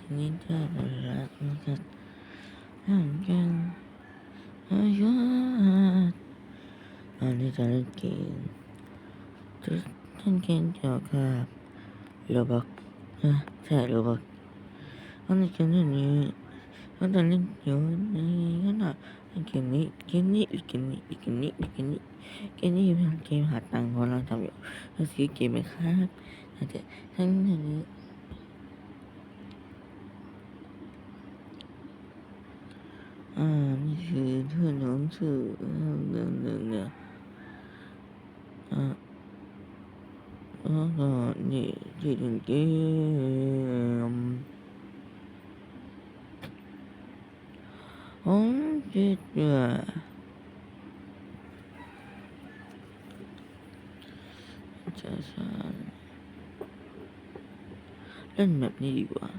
ทีนี้เธอรักมันก็ห่างกันอายุอันนี้จะเล่นเกมทุกท่านเกมเกี่ยวกับโรบอกนะใช่โรบอกอันนี้เกมนี้ก็จะเล่นอยู่ในขณะเกมนี้เกมนี้เกมนี้เกมนี้เกมนี้เกมนี้เป็นเกมหาตังค์ของเราทำอยู่ก็คือเกมไหมครับแต่ทั้งนี้ อ่านี่คือเพื่อนของชื่อเรื่องหนึ่งเนี่ยอ่าแล้วก็นี่ที่เล่นเกมผมคิดว่าจะสอนเล่นแบบนี้ดีกว่า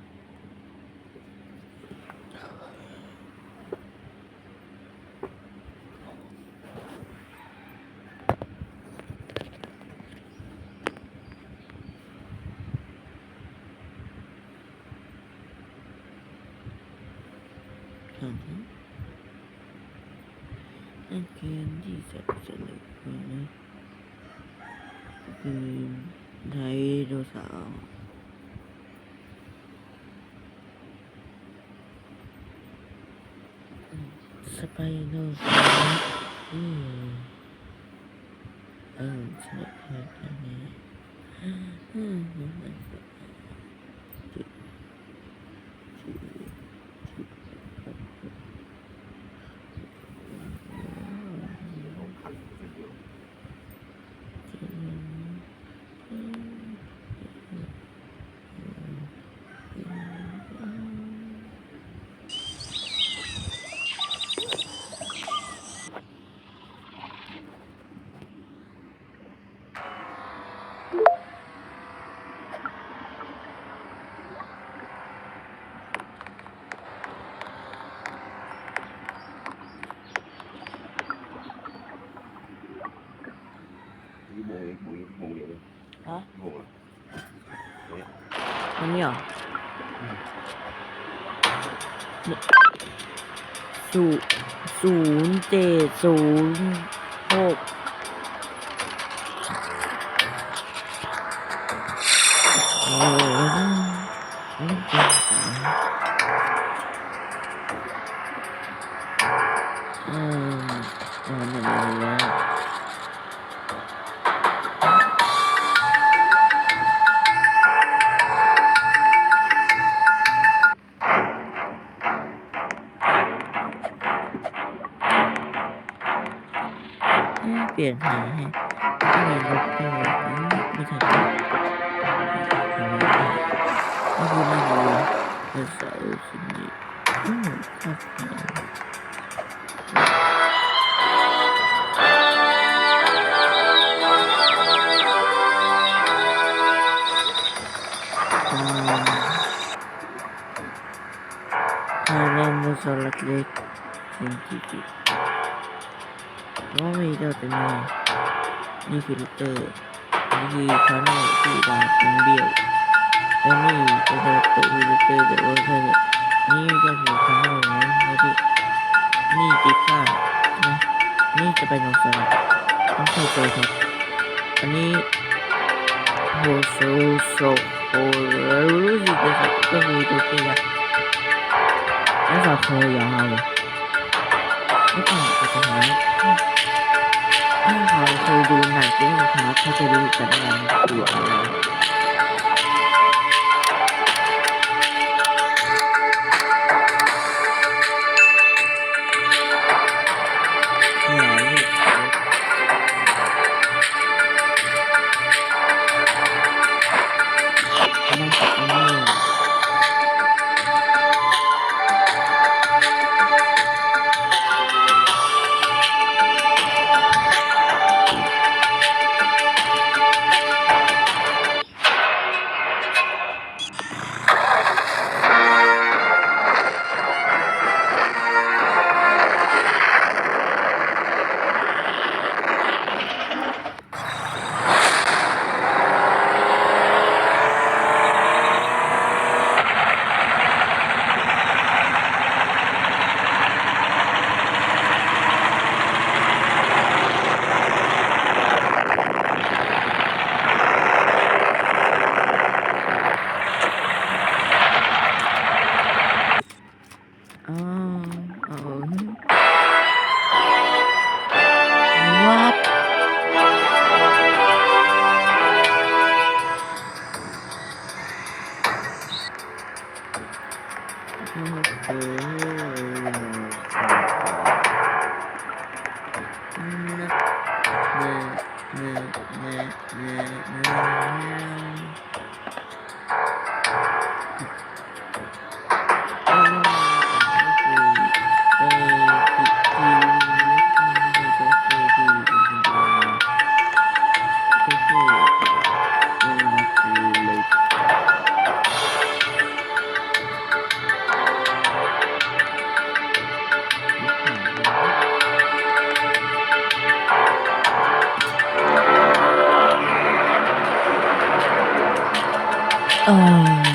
何なん。か AND さん。じゃないかね。うん、ライドさん。スパイのさん。うん。うん、それ、そうだね。うん、うん、うん。 อันนี้เหรอศูศูนย์เจ็ดศูนย์หก อ๊ะเปลี่ยนหาให้ไม่มีรถตู้อืมไม่ทันไม่รู้ไม่รู้ภาษาสิ่งนี้อืมครับอืมถ้าเล่นมุ ว่ามีเจ้าตัวนี้นี่คือลูกเตอร์นี่คือคาโน่ที่ดาบเป็นเบี้ยวและนี่ก็จะเปิดลูกเตอร์แต่ว่าเธอนี่ก็คือคาโน่นะแล้วที่นี่ติดข้างนะนี่จะเป็นองศาต้องเข้าใจครับ อันนี้โฮโซโซโฮรู้สึกจะก็คือตัวเตี้ยแล้วสาวคอยาวเลยไม่ต้องจะทำอะไร ถ้าเราเคยดูหนังเรื่องนะครับเขาจะรู้กันว่ามันคืออะไร 嗯。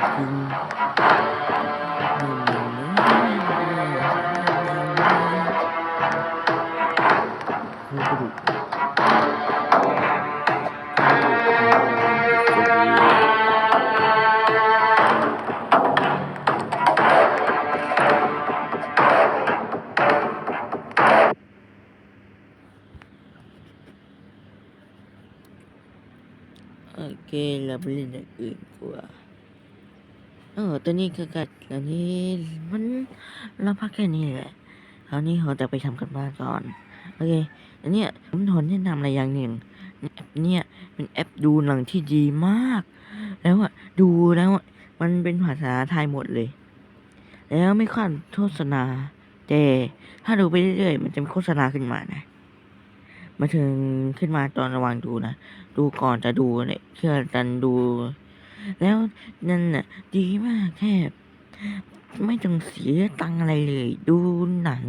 bakayım. Aquí la plena que เอย่างอื่นดีกว่าเออตัวนี้ก็กัดอันนี้มันเราพักแค่นี้แหละคราวนี้เราจะไปทำกันบ้านก่อน โอเค อันเนี้ยผมขอแนะนำอะไรอย่างหนึ่งแอปเนี่ยเป็นแอปดูหนังที่ดีมาก แล้วอะดูแล้วอะมันเป็นภาษาไทยหมดเลย แล้วไม่ค่อยโฆษณา แต่ถ้าดูไปเรื่อยๆ มันจะมีโฆษณาขึ้นมานะ มาถึงขึ้นมาตอนระหว่างดูนะ ดูก่อนจะดูเนี่ยเชื่อกันดู แล้วนั่นน่ะดีมากแค่ไม่ต้องเสียตังอะไรเลย ดูหนัง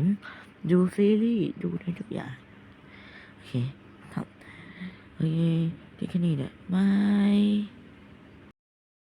ดูซีรีส์ ดูได้ทุกอย่าง โอเคครับโอเคที่แค่นี้แหละบาย